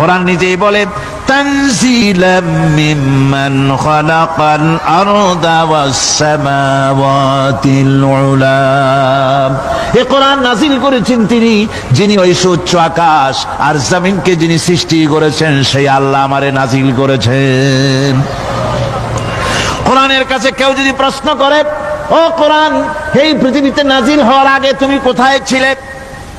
কোরআন নিজেই বলে, তানজিলাম মিম্মান খালাকাল আরদা এ কোরআন নাজিল করেছেন তিনি, যিনি ওই সুচ্চ আকাশ আর জমিনকে যিনি সৃষ্টি করেছেন, সেই আল্লাহ আমারে নাজিল করেছেন। কোরআনের কাছে কেউ যদি প্রশ্ন করে, ও কোরআন, এই পৃথিবীতে নাজিল হওয়ার আগে তুমি কোথায় ছিলে?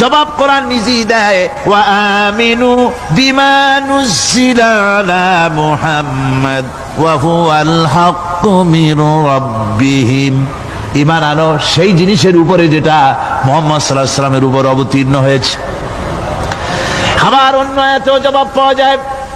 জবাব কোরআন নিজেই দেয়, ওয়া নুজিলা আলা সেই জিনিসের উপরে যেটা মোহাম্মদ সাল্লাহ সাল্লামের উপর অবতীর্ণ হয়েছে। আবার অন্য এত জবাব পাওয়া যায়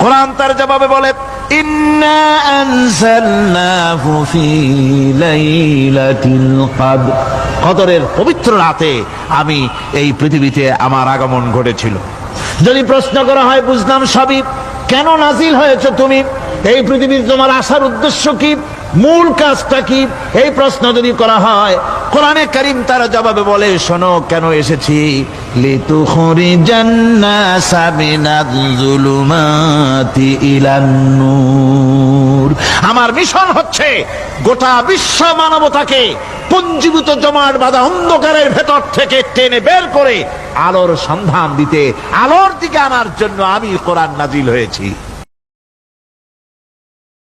কোরআন তার জবাবে বলে কদরের পবিত্র রাতে আমি এই পৃথিবীতে আমার আগমন ঘটেছিল। যদি প্রশ্ন করা হয়, বুঝলাম সবই, কেন নাজিল হয়েছে তুমি? এই পৃথিবীর তোমার আসার উদ্দেশ্য কি? মূল কাজটা কি? এই প্রশ্ন যদি করা হয়, কোরআনে করিম তারা জবাবে বলে, শোনো, কেন এসেছি? আমার মিশন হচ্ছে গোটা বিশ্ব মানবতাকে পঞ্জীভূত জমাট বাঁধা অন্ধকারের ভেতর থেকে টেনে বের করে আলোর সন্ধান দিতে, আলোর দিকে আনার জন্য আমি কোরআন নাজিল হয়েছি।